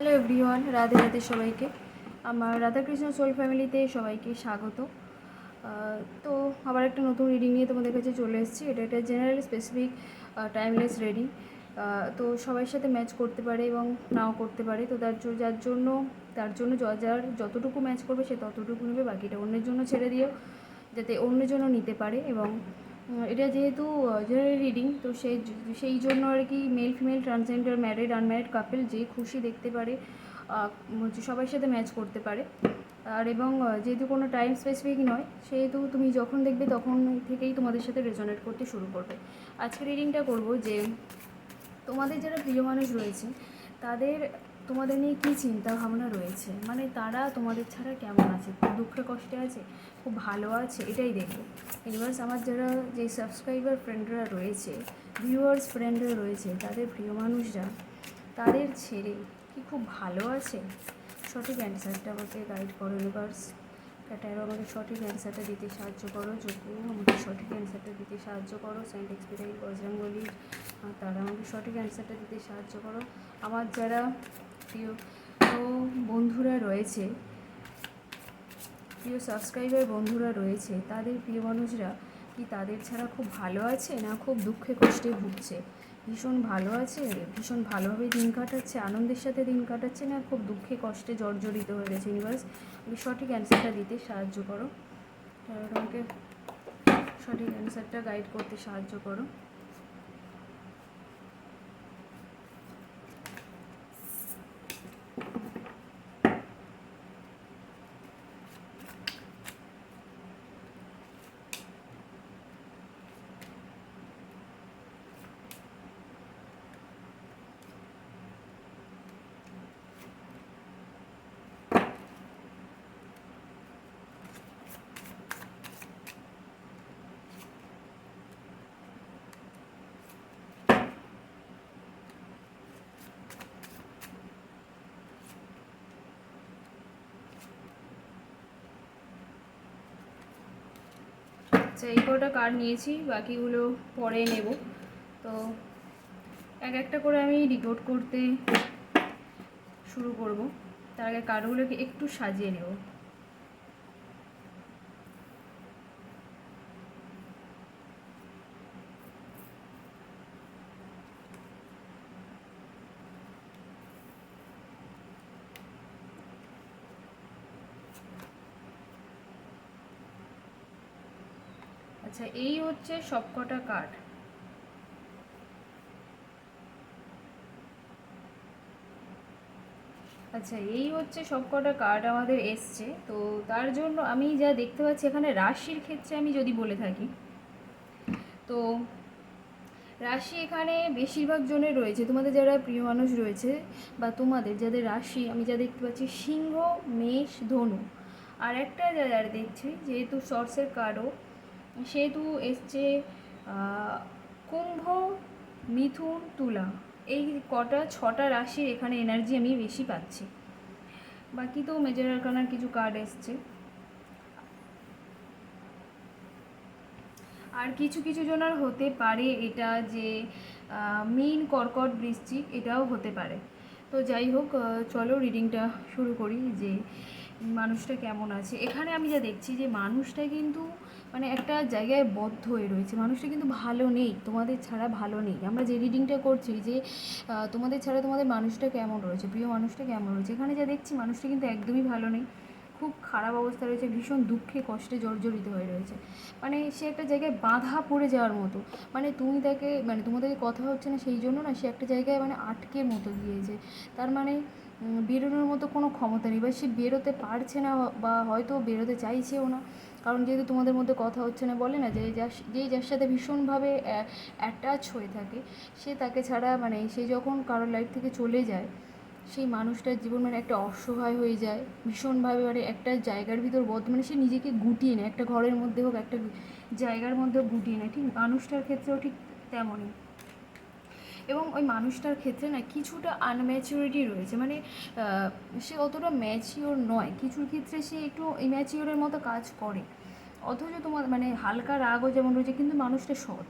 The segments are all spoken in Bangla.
হ্যালো এভরিওয়ান রাধে রাধে সবাইকে। আমার রাধাকৃষ্ণ সোল ফ্যামিলিতে সবাইকে স্বাগত। তো আবার একটা নতুন রিডিং নিয়ে তোমাদের কাছে চলে এসেছি। এটা একটা জেনারেল স্পেসিফিক টাইমলেস রিডিং তো সবার সাথে ম্যাচ করতে পারে এবং নাও করতে পারে। তো তার যার জন্য, তার জন্য যার যতটুকু ম্যাচ করবে সে ততটুকু নেবে। বাকিটা অন্যের জন্য ছেড়ে দিও, যাতে অন্যের জন্য নিতে পারে এবং এটা যেহেতু জেনারেল রিডিং তো সেই সেই জন্য আর কি male female transgender married unmarried couple যে খুশি দেখতে পারে হচ্ছে সবার সাথে ম্যাচ করতে পারে। আর এবং যেহেতু কোনো টাইম স্পেসিফিক নয়, সেহেতু তুমি যখন দেখবে তখন থেকেই তোমাদের সাথে রেজনেট করতে শুরু করবে। আজকে রিডিংটা করব যে, তোমাদের যারা প্রিয় মানুষ রয়েছে, তাদের তোমাদের নিয়ে কী চিন্তা ভাবনা রয়েছে? মানে তারা তোমাদের ছাড়া কেমন আছে? খুব দুঃখে কষ্টে আছে? খুব ভালো আছে? এটাই দেখো। ইউনিভার্স আমার যারা যে সাবস্ক্রাইবার ফ্রেন্ডরা রয়েছে ভিউয়ার্স ফ্রেন্ডরা রয়েছে, তাদের প্রিয় মানুষরা, তাদের ছেড়ে কি খুব ভালো আছে? সঠিক অ্যান্সারটা আমাকে গাইড করো ইউনিভার্স ক্যাটারো আমাকে সঠিক অ্যান্সারটা দিতে সাহায্য করো যোগ্য আমাকে সঠিক অ্যান্সারটা দিতে সাহায্য করো সাইন্ট এক্সপিরিয়েন্স বজরঙ্গলি তারা আমাকে সঠিক অ্যান্সারটা দিতে সাহায্য করো। আমার যারা প্রিয়, তো বন্ধুরা রয়েছে, প্রিয় সাবস্ক্রাইবার বন্ধুরা রয়েছে, তাদের প্রিয় মানুষরা কি তাদের ছাড়া খুব ভালো আছে না খুব দুঃখে কষ্টে ভুগছে? ভীষণ ভালো আছে, ভীষণ ভালোভাবে দিন কাটাচ্ছে, আনন্দের সাথে দিন কাটাচ্ছে না খুব দুঃখে কষ্টে জর্জরিত হয়ে গেছে ইউনিভার্স সঠিক অ্যান্সারটা দিতে সাহায্য করো। কারণ আমাকে সঠিক অ্যান্সারটা গাইড করতে সাহায্য করো। আচ্ছা এই কটা কার্ড নিয়েছি, বাকিগুলো পরে নেব। তো এক একটা করে আমি ডিকোড করতে শুরু করব। তার আগে কার্ডগুলোকে একটু সাজিয়ে নেব। আচ্ছা এই হচ্ছে সবকটা কার্ড আচ্ছা এই হচ্ছে সবকটা কার্ড আমাদের এসছে। তো তার জন্য আমি যা দেখতে পাচ্ছি, এখানে রাশির ক্ষেত্রে আমি যদি বলে থাকি, তো রাশি এখানে বেশিরভাগ জনের রয়েছে। তোমাদের যারা প্রিয় মানুষ রয়েছে বা তোমাদের, যাদের রাশি, আমি যা দেখতে পাচ্ছি, সিংহ, মেষ, ধনু। আর একটা যা দেখছি, যেহেতু শর্টসের কার্ডও সেহেতু এসছে কুম্ভ, মিথুন, তুলা। এই কটা, ছটা রাশির এখানে এনার্জি আমি বেশি পাচ্ছি। বাকি তো মেজর আরকানার কিছু কার্ড এসছে। আর কিছু কিছু জনের হতে পারে এটা যে মীন কর্কট বৃশ্চিক এটাও হতে পারে। তো যাই হোক চলো রিডিংটা শুরু করি যে, মানুষটা কেমন আছে। এখানে আমি যা দেখছি যে, মানুষটা কিন্তু মানে একটা জায়গায় বদ্ধ হয়ে রয়েছে। মানুষটা কিন্তু ভালো নেই, তোমাদের ছাড়া ভালো নেই। আমরা যে রিডিংটা করছি যে তোমাদের ছাড়া তোমাদের মানুষটা কেমন রয়েছে, প্রিয় মানুষটা কেমন রয়েছে, এখানে যা দেখছি মানুষটা কিন্তু একদমই ভালো নেই। খুব খারাপ অবস্থা রয়েছে, ভীষণ দুঃখে, কষ্টে জর্জরিত হয়ে রয়েছে। মানে সে একটা জায়গায় বাধা পড়ে যাওয়ার মতো। মানে তুমি তাকে মানে তোমাদের কথা হচ্ছে না সেই জন্য না, সে একটা জায়গায় মানে আটকে মতো গিয়েছে। তার মানে বেরোনোর মতো কোনো ক্ষমতা নেই বা সে বেরোতে পারছে না বা হয়তো বেরোতে চাইছেও না। কারণ যেহেতু তোমাদের মধ্যে কথা হচ্ছে না, বলে না যে যার যেই যার সাথে ভীষণভাবে অ্যাটাচ হয়ে থাকে, সে তাকে ছাড়া মানে সে যখন কারোর লাইফ থেকে চলে যায়, সেই মানুষটার জীবন মানে একটা অসহায় হয়ে যায়, ভীষণভাবে মানে একটা জায়গার ভিতর বদ্ধ মানে সে নিজেকে গুটিয়ে নেয়, একটা ঘরের মধ্যে হোক, একটা জায়গার মধ্যে গুটিয়ে নেয়। ঠিক মানুষটার ক্ষেত্রেও ঠিক তেমনই। এবং ওই মানুষটার ক্ষেত্রে না কিছুটা আনম্যাচিউরিটি রয়েছে। মানে সে অতটা ম্যাচিওর নয়। কিছুর ক্ষেত্রে সে একটু ইম্যাচিওরের মতো কাজ করে। অথচ তোমার মানে হালকা রাগও যেমন রয়েছে, কিন্তু মানুষটা সৎ।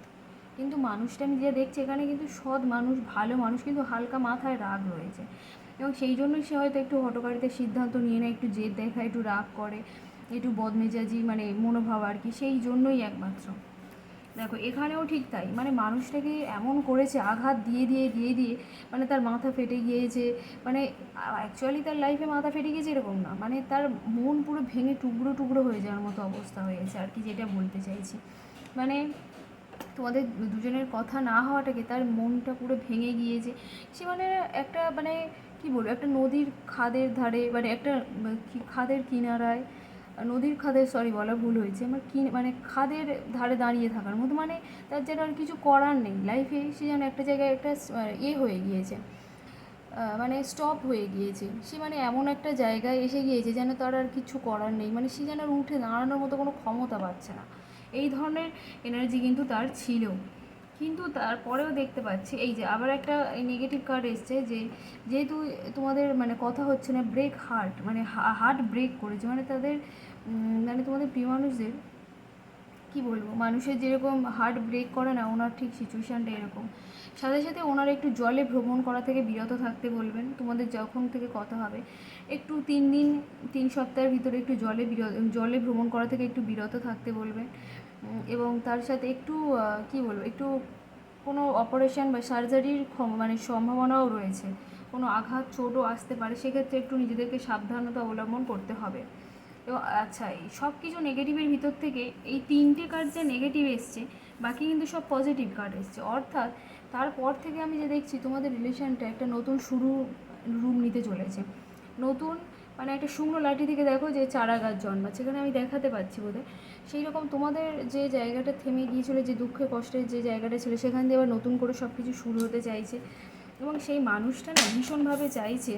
কিন্তু মানুষটা আমি যে দেখছি এখানে কিন্তু সৎ মানুষ, ভালো মানুষ, কিন্তু হালকা মাথায় রাগ রয়েছে। এবং সেই জন্যই সে হয়তো একটু হটকারিতে সিদ্ধান্ত নিয়ে নেয়, একটু জেদ দেখায়, একটু রাগ করে, একটু বদমেজাজি মানে মনোভাব আর কি, সেই জন্যই একমাত্র। দেখো, এখানেও ঠিক তাই। মানে মানুষটাকে এমন করেছে, আঘাত দিয়ে দিয়ে দিয়ে দিয়ে মানে তার মাথা ফেটে গিয়েছে। মানে অ্যাকচুয়ালি তার লাইফে মাথা ফেটে গিয়েছে এরকম না। মানে তার মন পুরো ভেঙে টুকরো টুকরো হয়ে যাওয়ার মতো অবস্থা হয়েছে, আর কি যেটা বলতে চাইছি। মানে তোমাদের দুজনের কথা না হওয়াটাকে তার মনটা পুরো ভেঙে গিয়েছে। সে মানে একটা মানে কি বলব, একটা নদীর খাদের ধারে মানে একটা খাদের কিনারায় নদীর খাদের সরি বলা ভুল হয়েছে, আমার কি মানে খাদের ধারে দাঁড়িয়ে থাকার মতো মানে তার যেন আর কিছু করার নেই লাইফে সে যেন একটা জায়গায় একটা স- ইয়ে হয়ে গিয়েছে মানে স্টপ হয়ে গিয়েছে, সে মানে এমন একটা জায়গায় এসে গিয়েছে যেন তার আর কিছু করার নেই মানে সে যেন উঠে দাঁড়ানোর মতো কোনো ক্ষমতা পাচ্ছে না, এই ধরনের এনার্জি কিন্তু তার ছিল। কিন্তু তারপরেও দেখতে পাচ্ছি, এই যে আবার একটা নেগেটিভ কার্ড এসছে যে যেহেতু তোমাদের মানে কথা হচ্ছে না ব্রেক হার্ট মানে হার্ট ব্রেক করেছে মানে তাদের মানে তোমাদের প্রিয় মানুষদের, কি বলব, মানুষের যেরকম হার্ট ব্রেক করে না, ওনার ঠিক সিচুয়েশানটা এরকম। সাথে সাথে ওনার একটু জলে ভ্রমণ করা থেকে বিরত থাকতে বলবেন, তোমাদের যখন থেকে কথা হবে, একটু তিন দিন, তিন সপ্তাহের ভিতরে একটু জলে বিরত, জলে ভ্রমণ করা থেকে একটু বিরত থাকতে বলবেন। এবং তার সাথে একটু কি বলব, একটু কোনো অপারেশন বা সার্জারির মানে সম্ভাবনাও রয়েছে। কোনো আঘাত, চোটও আসতে পারে, সেক্ষেত্রে একটু নিজেদেরকে সাবধানতা অবলম্বন করতে হবে। এবং আচ্ছা এই সব কিছু নেগেটিভের ভিতর থেকে এই তিনটে কার্ড যে নেগেটিভ এসছে, বাকি কিন্তু সব পজিটিভ কার্ড এসছে। অর্থাৎ, তারপর থেকে আমি যে দেখছি, তোমাদের রিলেশনটা একটা নতুন শুরু রুম নিতে চলেছে। নতুন মানে একটা শুকনো লাঠি থেকে দেখো যে চারা গাছ জন্মাচ্ছে সেখানে আমি দেখাতে পাচ্ছি বোধহয়। সেই রকম তোমাদের যে জায়গাটা থেমে গিয়েছিল, যে দুঃখে কষ্টের যে জায়গাটা ছিল, সেখান দিয়ে আবার নতুন করে সব কিছু শুরু হতে চাইছে। এবং সেই মানুষটা না ভীষণভাবে চাইছে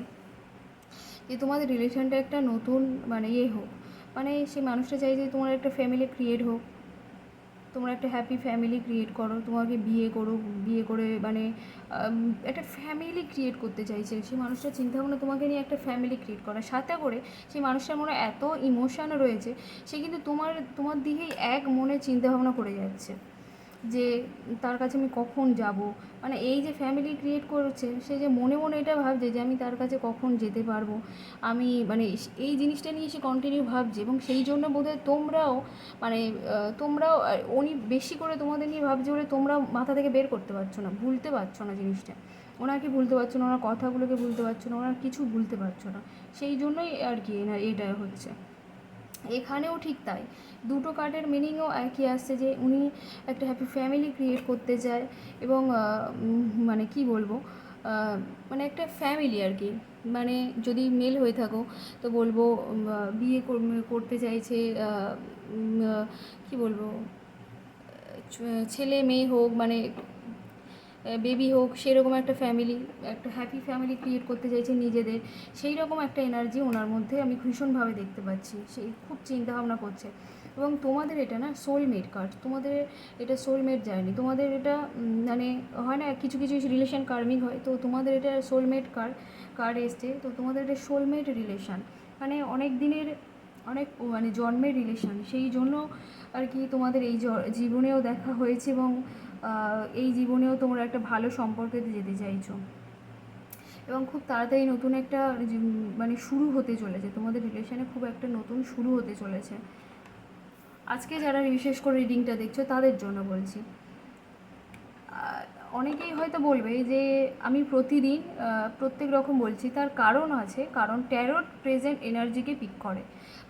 যে তোমাদের রিলেশনটা একটা নতুন মানে ইয়ে হোক। মানে সেই মানুষটা চাইছে তোমার একটা ফ্যামিলি ক্রিয়েট হোক। তোমরা একটা হ্যাপি ফ্যামিলি ক্রিয়েট করো, তোমাকে বিয়ে করো, বিয়ে করে মানে একটা ফ্যামিলি ক্রিয়েট করতে চাইছে। সেই মানুষটার চিন্তাভাবনা তোমাকে নিয়ে একটা ফ্যামিলি ক্রিয়েট করা। সাথে করে সেই মানুষটার মনে এত ইমোশান রয়েছে, সে কিন্তু তোমার তোমার দিকেই এক মনে চিন্তাভাবনা করে যাচ্ছে। যে তার কাছে আমি কখন যাব? মানে এই যে ফ্যামিলি ক্রিয়েট করেছে, সে যে মনে মনে এটা ভাবছে যে আমি তার কাছে কখন যেতে পারব? আমি মানে এই জিনিসটা নিয়ে সে কন্টিনিউ ভাবছে এবং সেই জন্য বোধহয় তোমরাও মানে তোমরাও উনি বেশি করে তোমাদের নিয়ে ভাবছে বলে তোমরা মাথা থেকে বের করতে পারছ না, ভুলতে পারছ না জিনিসটা। ওনাকে ভুলতে পারছ না, ওনার কথাগুলোকে ভুলতে পারছ না, ওনার কিছু ভুলতে পারছ না। সেই জন্যই আর কি এটা হচ্ছে। এখানেও ঠিক তাই। দুটো কার্ডের মিনিংও একই আসছে যে উনি একটা হ্যাপি ফ্যামিলি ক্রিয়েট করতে চায় এবং মানে কি বলব মানে একটা ফ্যামিলি আর কি মানে যদি মেল হয়ে থাকো, তো বলব বিয়ে করতে চাইছে কি বলব ছেলে মেয়ে হোক মানে বেবি হোক, সেরকম একটা ফ্যামিলি একটা হ্যাপি ফ্যামিলি ক্রিয়েট করতে চাইছে নিজেদের সেই রকম একটা এনার্জি ওনার মধ্যে আমি ভীষণভাবে দেখতে পাচ্ছি। সেই খুব চিন্তা ভাবনা করছে। এবং তোমাদের এটা না সোলমেট কার্ড তোমাদের এটা সোলমেট জার্নি তোমাদের এটা মানে হয় না, কিছু কিছু রিলেশন কার্মিক হয়, তো তোমাদের এটা সোলমেট কার্ড কার্ড এসছে, তো তোমাদের এটা সোলমেট রিলেশান মানে অনেক দিনের, অনেক মানে জন্মের রিলেশন সেই জন্য আর কি তোমাদের এই জীবনেও দেখা হয়েছে এবং এই জীবনেও তোমরা একটা ভালো সম্পর্কেতে যেতে চাইছো। এবং খুব তাড়াতাড়ি নতুন একটা মানে শুরু হতে চলেছে। তোমাদের রিলেশনে খুব একটা নতুন শুরু হতে চলেছে। আজকে যারা বিশেষ করে রিডিংটা দেখছ, তাদের জন্য বলছি। অনেকেই হয়তো বলবে যে আমি প্রতিদিন প্রত্যেক রকম বলছি, তার কারণ আছে, কারণ ট্যারোট প্রেজেন্ট এনার্জিকে পিক করে।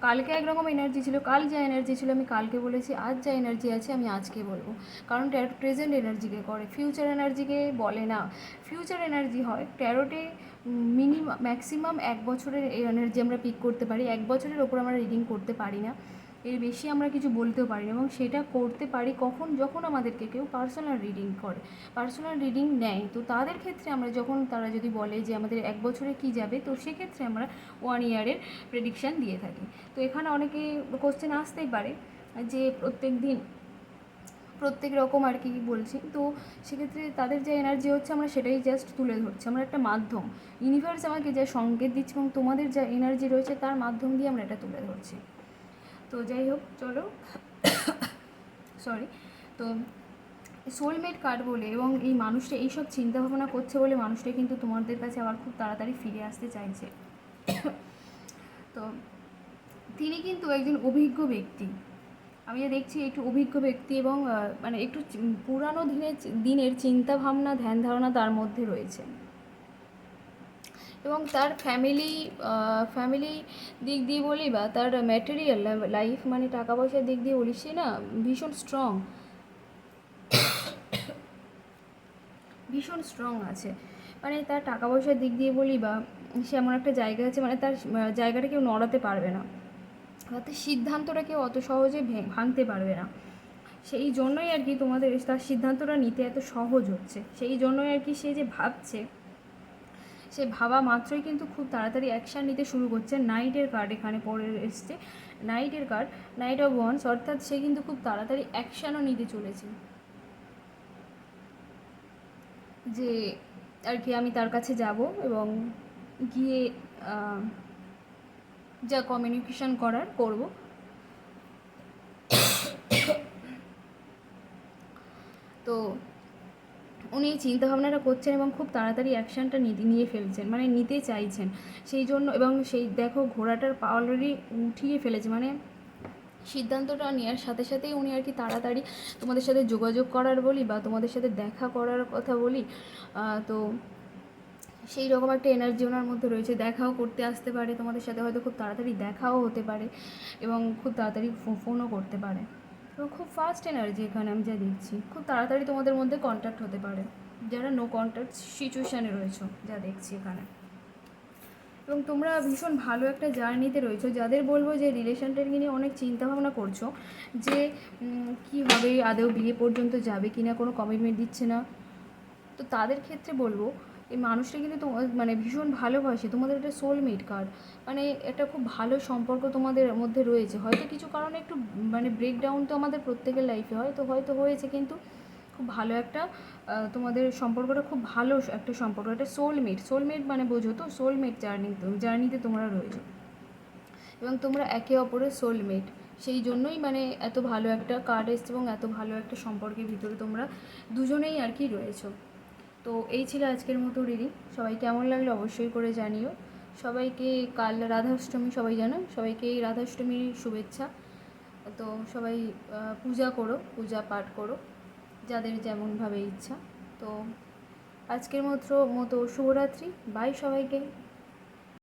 কালকে একরকম এনার্জি ছিল, কাল যা এনার্জি ছিল আমি কালকে বলেছি, আজ যা এনার্জি আছে আমি আজকে বলব। কারণ ট্যারোট প্রেজেন্ট এনার্জিকে করে ফিউচার এনার্জিকে বলে না। ফিউচার এনার্জি হয় ট্যারোটে মিনিমাম ম্যাক্সিমাম এক বছরের এনার্জি আমরা পিক করতে পারি, এক বছরের ওপর আমরা রিডিং করতে পারি না। এর বেশি আমরা কিছু বলতেও পারি না এবং সেটা করতে পারি কখন? যখন আমাদেরকে কেউ পার্সোনাল রিডিং করে। পার্সোনাল রিডিং নেয়। তো তাদের ক্ষেত্রে আমরা যখন তারা যদি বলে যে আমাদের এক বছরে কি যাবে, তো সেক্ষেত্রে আমরা ওয়ান ইয়ারের প্রেডিকশান দিয়ে থাকি। তো এখানে অনেকে কোশ্চেন আসতেই পারে যে প্রত্যেক দিন প্রত্যেক রকম আর কি বলছি। তো সেক্ষেত্রে তাদের যে এনার্জি হচ্ছে আমরা সেটাই জাস্ট তুলে ধরছি। আমরা একটা মাধ্যম। ইউনিভার্স আমাকে যা সংকেত দিচ্ছে এবং তোমাদের যা এনার্জি রয়েছে তার মাধ্যম দিয়ে আমরা এটা তুলে ধরছি। তো যাই হোক, চলো। সরি তো সোলমেট কার্ড বলে এবং এই মানুষটা এইসব চিন্তা ভাবনা করছে বলে মানুষটা কিন্তু তোমাদের কাছে আবার খুব তাড়াতাড়ি ফিরে আসতে চাইছে। তো তিনি কিন্তু একজন অভিজ্ঞ ব্যক্তি। আমি যা দেখছি একটু অভিজ্ঞ ব্যক্তি এবং মানে একটু পুরানো দিনের দিনের চিন্তা ভাবনা ধ্যান ধারণা তার মধ্যে রয়েছে। এবং তার ফ্যামিলি ফ্যামিলি দিক দিয়ে বলি বা তার ম্যাটেরিয়াল লাইফ মানে টাকা পয়সার দিক দিয়ে বলি সে না, ভীষণ স্ট্রং ভীষণ স্ট্রং আছে। মানে তার টাকা পয়সার দিক দিয়ে বলি বা সে এমন একটা জায়গা আছে মানে তার জায়গাটা কেউ নড়াতে পারবে না। তার সিদ্ধান্তটা কেউ অত সহজে ভাঙতে পারবে না। সেই জন্যই আর কি তোমাদের তার সিদ্ধান্তটা নিতে এত সহজ হচ্ছে। সেই জন্যই আর কি সে যে ভাবছে সে ভাবা মাত্রই কিন্তু খুব তাড়াতাড়ি অ্যাকশান নিতে শুরু করছে। নাইটের কার্ড এখানে পড়ে এসছে। নাইটের কার্ড নাইট অফ ওয়ান্স অর্থাৎ সে কিন্তু খুব তাড়াতাড়ি অ্যাকশানও নিতে চলেছে। যে আর কি আমি তার কাছে যাব এবং গিয়ে যা কমিউনিকেশন করার করব। তো উনি চিন্তাভাবনাটা করছেন এবং খুব তাড়াতাড়ি অ্যাকশানটা নিয়ে ফেলছেন মানে নিতে চাইছেন। সেই জন্য এবং সেই দেখো ঘোড়াটার পা অলরেডি উঠিয়ে ফেলেছে মানে সিদ্ধান্তটা নেওয়ার সাথে সাথেই উনি আর কি তাড়াতাড়ি তোমাদের সাথে যোগাযোগ করার বলি বা তোমাদের সাথে দেখা করার কথা বলি তো সেই রকম একটা এনার্জি ওনার মধ্যে রয়েছে। দেখাও করতে আসতে পারে, তোমাদের সাথে হয়তো খুব তাড়াতাড়ি দেখাও হতে পারে এবং খুব তাড়াতাড়ি ফোনও করতে পারে। তো খুব ফাস্ট এনার্জি এখানে আমি যা দেখছি। খুব তাড়াতাড়ি তোমাদের মধ্যে কন্ট্যাক্ট হতে পারে। যারা নো কন্ট্যাক্ট সিচুয়েশানে রয়েছো, যা দেখছি এখানে। এবং তোমরা ভীষণ ভালো একটা জার্নিতে রয়েছো। যাদের বলব যে রিলেশনটাকে নিয়ে অনেক চিন্তা ভাবনা করছ, যে কি হবে আদৌ বিয়ে পর্যন্ত যাবে কি না কোনো কমিটমেন্ট দিচ্ছে না, তো তাদের ক্ষেত্রে বলব এই মানুষটা কিন্তু মানে ভীষণ ভালোবাসে। তোমাদের একটা সোলমেট কার্ড মানে একটা খুব ভালো সম্পর্ক তোমাদের মধ্যে রয়েছে। হয়তো কিছু কারণে একটু মানে ব্রেকডাউন তো আমাদের প্রত্যেকের লাইফে হয়। তো হয়তো হয়েছে কিন্তু খুব ভালো একটা তোমাদের সম্পর্কটা খুব ভালো একটা সম্পর্ক, একটা সোলমেট সোলমেট মানে বোঝো তো? সোলমেট জার্নি জার্নিতে তোমরা রয়েছো। এবং তোমরা একে অপরের সোলমেট সেই জন্যই মানে এত ভালো একটা কার্ড এসছে এবং এত ভালো একটা সম্পর্কের ভিতরে তোমরা দুজনেই আর কি রয়েছো। তো এই ছিল আজকের মতো রিডিং সবাই কেমন লাগল অবশ্যই করে জানিও। সবাইকে কাল রাধাষ্টমী, সবাই জানো? সবাইকে এই রাধাষ্টমীর শুভেচ্ছা। তো সবাই পূজা করো, পূজা পাঠ করো, যাদের যেমনভাবে ইচ্ছা। তো আজকের মতো মতো শুভরাত্রি। বাই সবাইকে।